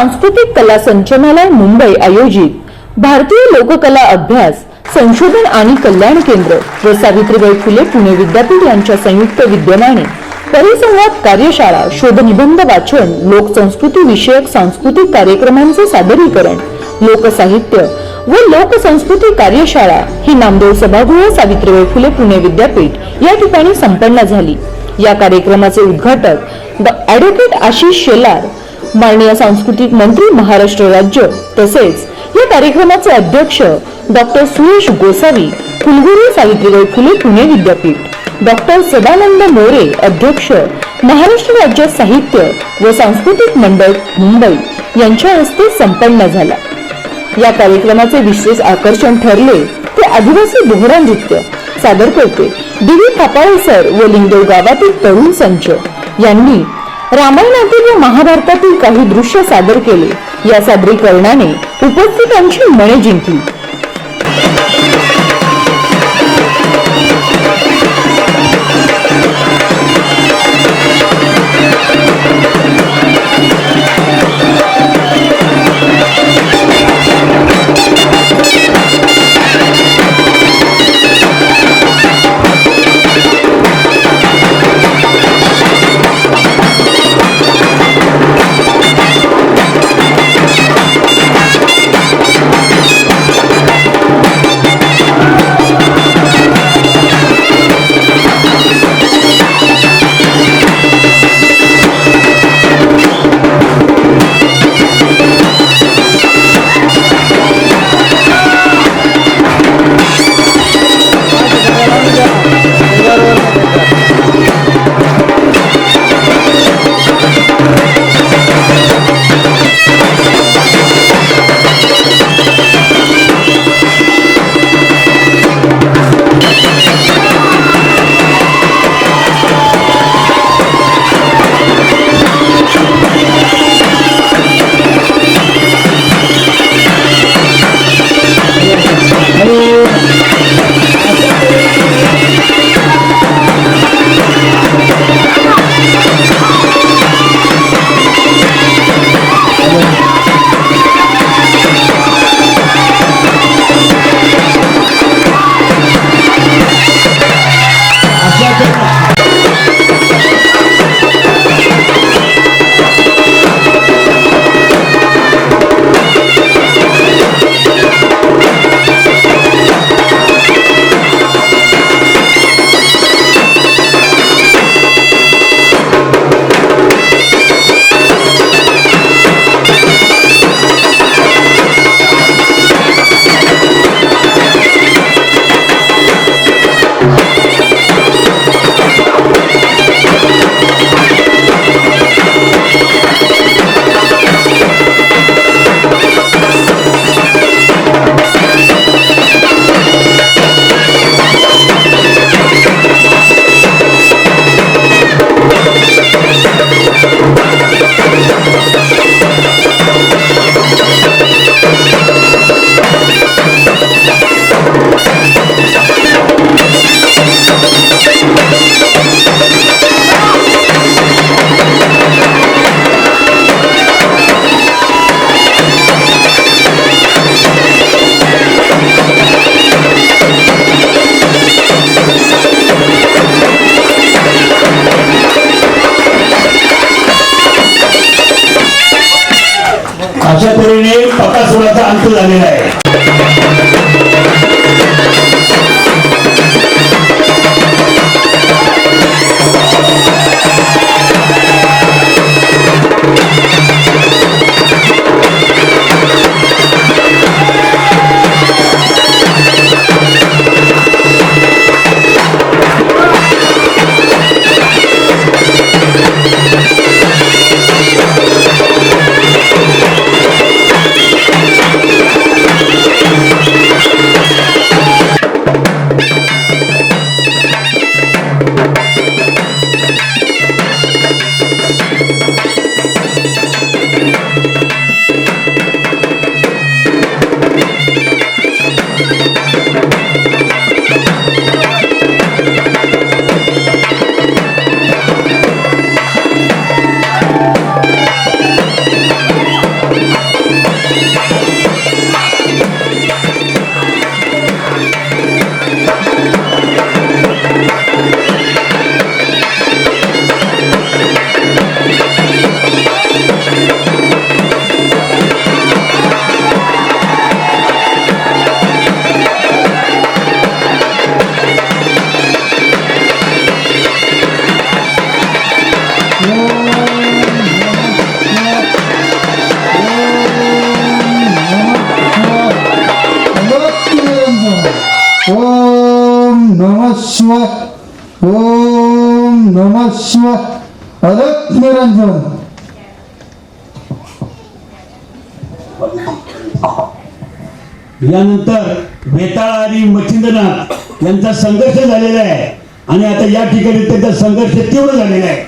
सांस्कृतिक कला संचनालय मुंबई आयोजित भारतीय लोककला अभ्यास संशोधन आणि कल्याण केंद्र व सावित्रीबाई फुले पुणे विद्यापीठ यांच्या संयुक्त विद्यमाने परिसंवाद कार्यशाळा शोधनिबंध वाचन लोकसंस्कृती विषयक सांस्कृतिक कार्यक्रमांचे सादरीकरण लोकसाहित्य व लोकसंस्कृती कार्यशाळा ही नामदेव सभागृह सावित्रीबाई फुले पुणे विद्यापीठ या ठिकाणी संपन्न झाली. या कार्यक्रमाचे उद्घाटक ड- ॲडव्होकेट आशिष शेलार माननीय सांस्कृतिक मंत्री महाराष्ट्र राज्य तसेच या कार्यक्रमाचे अध्यक्ष डॉक्टर सुरेश गोसावी कुलगुरू सावित्रीबाई फुले पुणे विद्यापीठ. डॉक्टर सदानंद मोरे अध्यक्ष महाराष्ट्र राज्य साहित्य व सांस्कृतिक मंडळ मुंबई यांच्या हस्ते संपन्न झाला. या कार्यक्रमाचे विशेष आकर्षण ठरले ते आदिवासी बोहरा नृत्य सादर करते दिवी थापाळे सर व लिंगदेव गावातील तरुण संच यांनी रामायणातील व महाभारतातील काही दृश्य सादर केले. या सादरीकरणाने उपस्थितांची मने जिंकली. बकासुराचा अंत झालेला आहे नम शिवाय अलक निरंजन. यानंतर बेताळ आणि मच्छिंद्रनाथ यांचा संघर्ष झालेला आहे. आणि आता या ठिकाणी त्यांचा संघर्ष तीव्र झालेला आहे.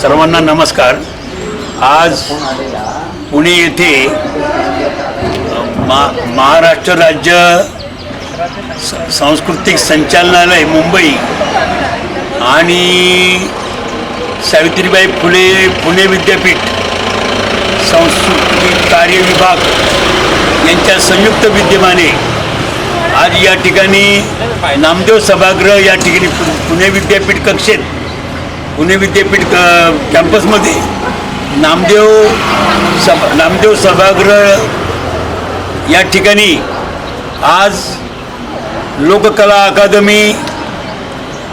सर्वांना नमस्कार. आज पुणे येथे मा महाराष्ट्र राज्य सांस्कृतिक संचालनालय मुंबई आणि सावित्रीबाई फुले पुणे विद्यापीठ सांस्कृतिक कार्य विभाग यांच्या संयुक्त विद्यमाने आज या ठिकाणी नामदेव सभागृह या ठिकाणी पुणे विद्यापीठ कक्षेत पुणे विद्यापीठ कॅम्पसमध्ये नामदेव सभा नामदेव सभागृह या ठिकाणी आज लोककला अकादमी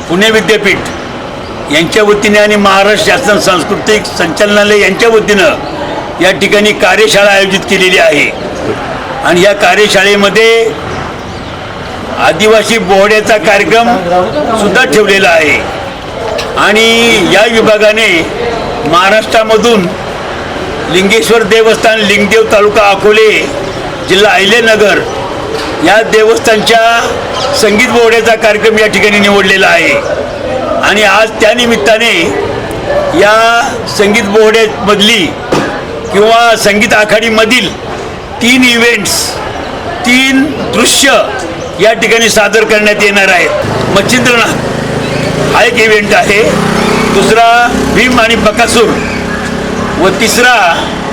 पुणे विद्यापीठ यांच्या वतीने आणि महाराष्ट्र शासन सांस्कृतिक संचालनालय यांच्या वतीनं या ठिकाणी कार्यशाळा आयोजित केलेली आहे. आणि या कार्यशाळेमध्ये आदिवासी बोहड्याचा कार्यक्रम सुद्धा ठेवलेला आहे. आणि या विभागाने महाराष्ट्रामधून लिंगेश्वर देवस्थान लिंगदेव तालुका अकोले जिल्हा अहिल्यानगर या देवस्थानच्या संगीत बोहड्याचा कार्यक्रम या ठिकाणी निवडलेला आहे. आणि आज त्यानिमित्ताने या संगीत बोहड्यामधली किंवा संगीत आखाडीमधील तीन इव्हेंट्स तीन दृश्य या ठिकाणी सादर करण्यात येणार आहेत. मच्छिंद्रनाथ हा एक इव्हेंट आहे. दुसरा भीम आणि बकासूर व तिसरा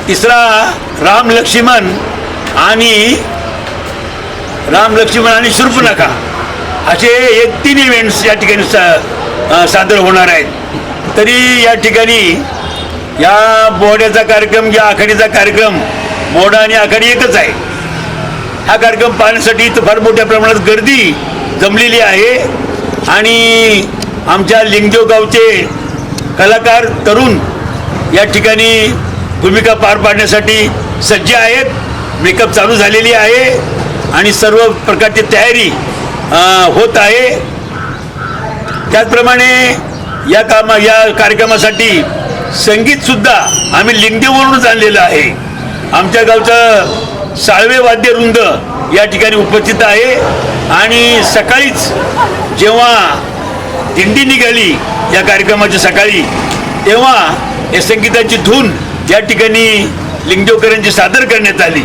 तिसरा राम लक्ष्मण आणि राम लक्ष्मण आणि शूर्पणखा असे एक तीन इव्हेंट्स या ठिकाणी सा सादर होणार आहेत. तरी या ठिकाणी या बोड्याचा कार्यक्रम या आखाडीचा कार्यक्रम मोडा आणि आखाडी एकच आहे. हा कार्यक्रम पाहण्यासाठी इथं फार मोठ्या प्रमाणात गर्दी जमलेली आहे. आणि आमच्या लिंगदेव गावचे कलाकार तरुण या ठिकाणी भूमिका पार पाडण्यासाठी सज्ज आहेत. मेकअप चालू झालेली आहे आणि सर्व प्रकारची तयारी होत आहे. त्याचप्रमाणे या कामा या कार्यक्रमासाठी संगीतसुद्धा आम्ही लिंगदेववरूनच आणलेलं आहे. आमच्या गावचं साळवे वाद्यवृंद या ठिकाणी उपस्थित आहे. आणि सकाळीच जेव्हा दिंडी निघाली या कार्यक्रमाच्या सकाळी. तेव्हा या संगीताची धून या ठिकाणी लिंगदेवकरांची सादर करण्यात आली.